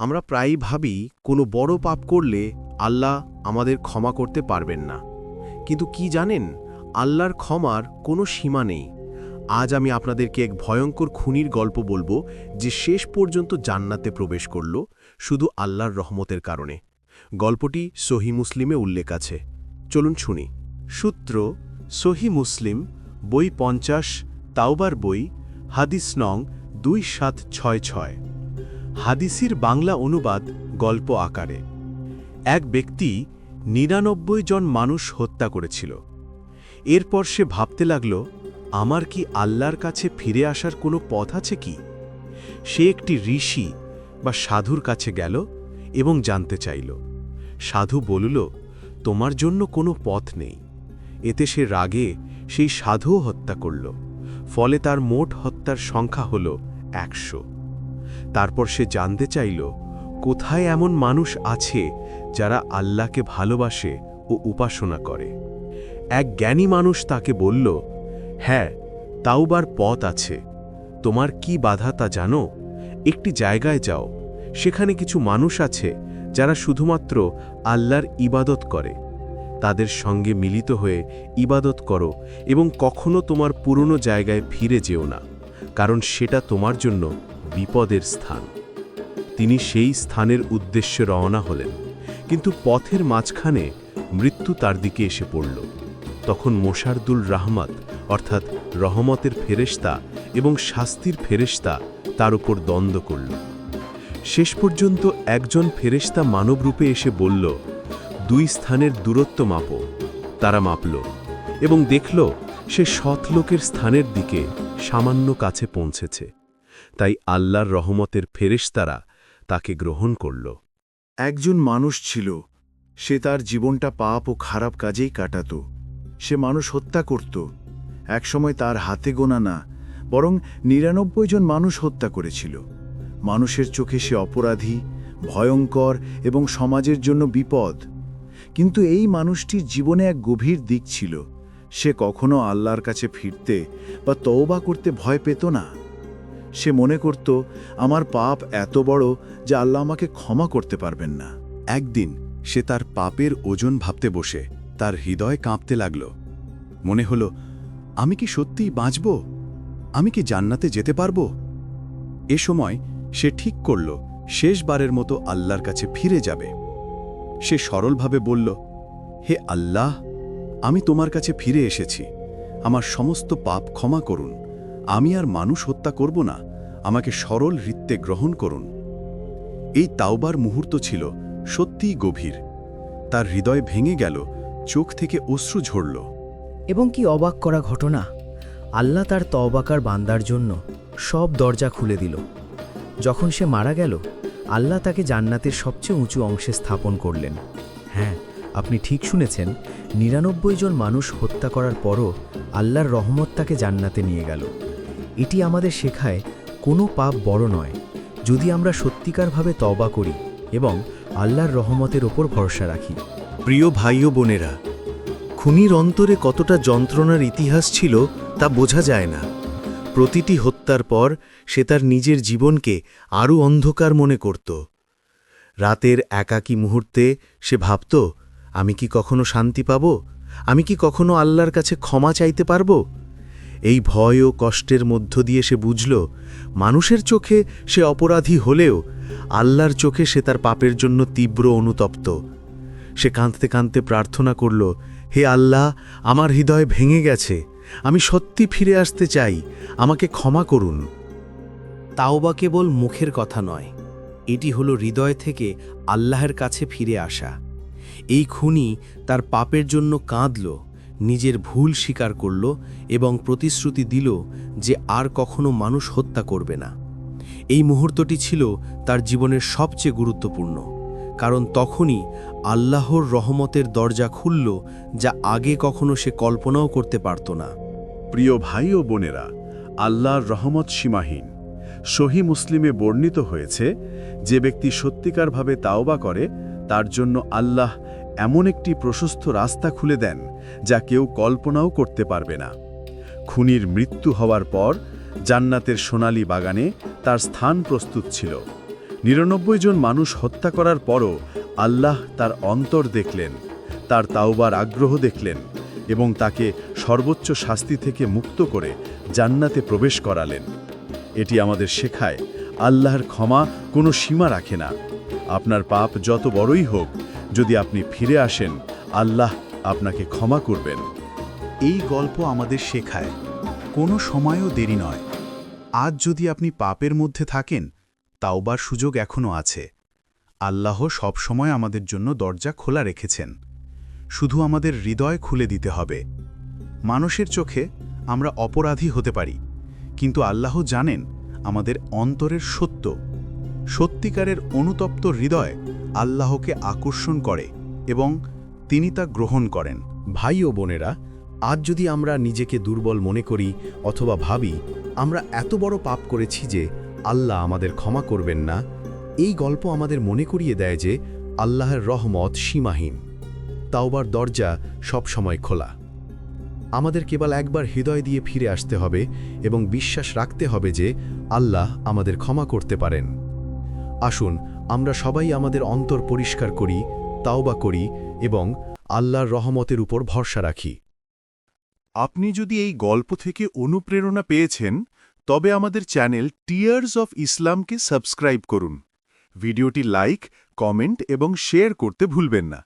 আমরা প্রায়ই ভাবি, কোনো বড় পাপ করলে আল্লাহ আমাদের ক্ষমা করতে পারবেন না। কিন্তু কি জানেন, আল্লাহর ক্ষমার কোনো সীমা নেই। আজ আমি আপনাদেরকে এক ভয়ঙ্কর খুনির গল্প বলব, যে শেষ পর্যন্ত জান্নাতে প্রবেশ করল শুধু আল্লাহর রহমতের কারণে। গল্পটি সহি মুসলিমে উল্লেখ আছে। চলুন শুনি। সূত্র, সহি মুসলিম, বই পঞ্চাশ, তাওবার বই, হাদিস নং দুই সাত ছয় ছয়। হাদিসির বাংলা অনুবাদ, গল্প আকারে। এক ব্যক্তি নিরানব্বই জন মানুষ হত্যা করেছিল। এরপর সে ভাবতে লাগল, আমার কি আল্লাহর কাছে ফিরে আসার কোনো পথ আছে কি? সে একটি ঋষি বা সাধুর কাছে গেল এবং জানতে চাইল। সাধু বলল, তোমার জন্য কোনো পথ নেই। এতে সে রাগে সেই সাধুও হত্যা করল। ফলে তার মোট হত্যার সংখ্যা হল একশো। তারপর সে জানতে চাইল, কোথায় এমন মানুষ আছে যারা আল্লাহকে ভালোবাসে ও উপাসনা করে? এক জ্ঞানী মানুষ তাকে বলল হ্যাঁ তাওবার পথ আছে। তোমার কি বাধা তা জানো? একটি জায়গায় যাও, সেখানে কিছু মানুষ আছে যারা শুধুমাত্র আল্লাহর ইবাদত করে। তাদের সঙ্গে মিলিত হয়ে ইবাদত করো এবং কখনো তোমার পুরনো জায়গায় ফিরে যেও না, কারণ সেটা তোমার জন্য বিপদের স্থান। তিনি সেই স্থানের উদ্দেশ্যে রওনা হলেন, কিন্তু পথের মাঝখানে মৃত্যু তার দিকে এসে পড়ল। তখন মোশারদুল রাহমাত, অর্থাৎ রহমতের ফেরেশতা এবং শাস্তির ফেরেশতা, তার উপর দ্বন্দ্ব করল। শেষ পর্যন্ত একজন ফেরেশতা মানবরূপে এসে বলল, দুই স্থানের দূরত্ব মাপো। তারা মাপল এবং দেখল, সে সৎলোকের স্থানের দিকে সামান্য কাছে পৌঁছেছে। তাই আল্লাহর রহমতের ফেরেশতারা তাকে গ্রহণ করল। একজন মানুষ ছিল, সে তার জীবনটা পাপ ও খারাপ কাজেই কাটাত। সে মানুষ হত্যা করত। একসময় তার হাতে গোনা না, বরং নিরানব্বই জন মানুষ হত্যা করেছিল। মানুষের চোখে সে অপরাধী, ভয়ঙ্কর এবং সমাজের জন্য বিপদ। কিন্তু এই মানুষটির জীবনে এক গভীর দিক ছিল। সে কখনো আল্লাহর কাছে ফিরতে বা তওবা করতে ভয় পেত না। সে মনে করত, আমার পাপ এত বড় যে আল্লাহ আমাকে ক্ষমা করতে পারবেন না। একদিন সে তার পাপের ওজন ভাবতে বসে, তার হৃদয় কাঁপতে লাগল। মনে হল, আমি কি সত্যিই বাঁচব? আমি কি জান্নাতে যেতে পারব? এ সময় সে ঠিক করল, শেষবারের মতো আল্লাহর কাছে ফিরে যাবে। সে সরলভাবে বলল, হে আল্লাহ, আমি তোমার কাছে ফিরে এসেছি। আমার সমস্ত পাপ ক্ষমা করুন। আমি আর মানুষ হত্যা করব না, আমাকে সরল হৃত্যে গ্রহণ করুন। এই তাওবার মুহূর্ত ছিল সত্যিই গভীর। তার হৃদয় ভেঙে গেল, চোখ থেকে অশ্রু ঝরল। এবং কি অবাক করা ঘটনা? আল্লাহ তার তওবাকার বান্দার জন্য সব দরজা খুলে দিল। যখন সে মারা গেল, আল্লাহ তাকে জান্নাতের সবচেয়ে উঁচু অংশে স্থাপন করলেন। হ্যাঁ আপনি ঠিক শুনেছেন, নিরানব্বই জন মানুষ হত্যা করার পরও আল্লাহর রহমত তাকে জান্নাতে নিয়ে গেল। এটি আমাদের শেখায় কোনো পাপ বড় নয়, যদি আমরা সত্যিকারভাবে তবা করি এবং আল্লাহর রহমতের ওপর ভরসা রাখি। প্রিয় ভাই ও বোনেরা, খুনির অন্তরে কতটা যন্ত্রণার ইতিহাস ছিল তা বোঝা যায় না। প্রতিটি হত্যার পর সে তার নিজের জীবনকে আরও অন্ধকার মনে করত। রাতের একাকী মুহূর্তে সে ভাবত, আমি কি কখনো শান্তি পাব? আমি কি কখনো আল্লাহর কাছে ক্ষমা চাইতে পারব? এই ভয় ও কষ্টের মধ্য দিয়ে সে বুঝল, মানুষের চোখে সে অপরাধী হলেও আল্লাহর চোখে সে তার পাপের জন্য তীব্র অনুতপ্ত। সে কাঁদতে কাঁদতে প্রার্থনা করল, হে আল্লাহ, আমার হৃদয় ভেঙে গেছে, আমি সত্যি ফিরে আসতে চাই, আমাকে ক্ষমা করুন। তাও বা কেবল মুখের কথা নয়, এটি হলো হৃদয় থেকে আল্লাহের কাছে ফিরে আসা। এই খুনি তার পাপের জন্য কাঁদল নিজের ভুল স্বীকার করল এবং প্রতিশ্রুতি দিল যে আর কখনো মানুষ হত্যা করবে না। এই মুহূর্তটি ছিল তার জীবনের সবচেয়ে গুরুত্বপূর্ণ, কারণ তখনই আল্লাহর রহমতের দরজা খুলল যা আগে কখনো সে কল্পনাও করতে পারত না। প্রিয় ভাই ও বোনেরা, আল্লাহর রহমত সীমাহীন। সহি মুসলিমে বর্ণিত হয়েছে, যে ব্যক্তি সত্যিকারভাবে তাওবা করে, তার জন্য আল্লাহ এমন একটি প্রশস্ত রাস্তা খুলে দেন যা কেউ কল্পনাও করতে পারবে না। খুনির মৃত্যু হওয়ার পর জান্নাতের সোনালী বাগানে তার স্থান প্রস্তুত ছিল। নিরানব্বই জন মানুষ হত্যা করার পরও আল্লাহ তার অন্তর দেখলেন, তার তাওবার আগ্রহ দেখলেন এবং তাকে সর্বোচ্চ শাস্তি থেকে মুক্ত করে জান্নাতে প্রবেশ করালেন। এটি আমাদের শেখায়, আল্লাহর ক্ষমা কোনো সীমা রাখে না। আপনার পাপ যত বড়ই হোক যদি আপনি ফিরে আসেন, আল্লাহ আপনাকে ক্ষমা করবেন। এই গল্প আমাদের শেখায়, কোনো সময়ও দেরি নয়। আজ যদি আপনি পাপের মধ্যে থাকেন, তাওবার সুযোগ এখনও আছে। আল্লাহ সব সময় আমাদের জন্য দরজা খোলা রেখেছেন। শুধু আমাদের হৃদয় খুলে দিতে হবে। মানুষের চোখে আমরা অপরাধী হতে পারি, কিন্তু আল্লাহ জানেন আমাদের অন্তরের সত্য। সত্যিকারের অনুতপ্ত হৃদয় আল্লাহকে আকর্ষণ করে এবং তিনি তা গ্রহণ করেন। ভাই ও বোনেরা, আজ যদি আমরা নিজেকে দুর্বল মনে করি অথবা ভাবি, আমরা এত বড় পাপ করেছি যে আল্লাহ আমাদের ক্ষমা করবেন না, এই গল্প আমাদের মনে করিয়ে দেয় যে আল্লাহর রহমত সীমাহীন। তাওবার দরজা সব সময় খোলা। আমাদের কেবল একবার হৃদয় দিয়ে ফিরে আসতে হবে এবং বিশ্বাস রাখতে হবে যে আল্লাহ আমাদের ক্ষমা করতে পারেন। আসুন আমরা সবাই আমাদের অন্তর পরিষ্কার করি, তাওবা করি এবং আল্লাহর রহমতের উপর ভরসা রাখি। আপনি যদি এই গল্প থেকে অনুপ্রেরণা পেয়েছেন, তবে আমাদের চ্যানেল টিয়ার্স অফ ইসলামকে সাবস্ক্রাইব করুন। ভিডিওটি লাইক, কমেন্ট এবং শেয়ার করতে ভুলবেন না।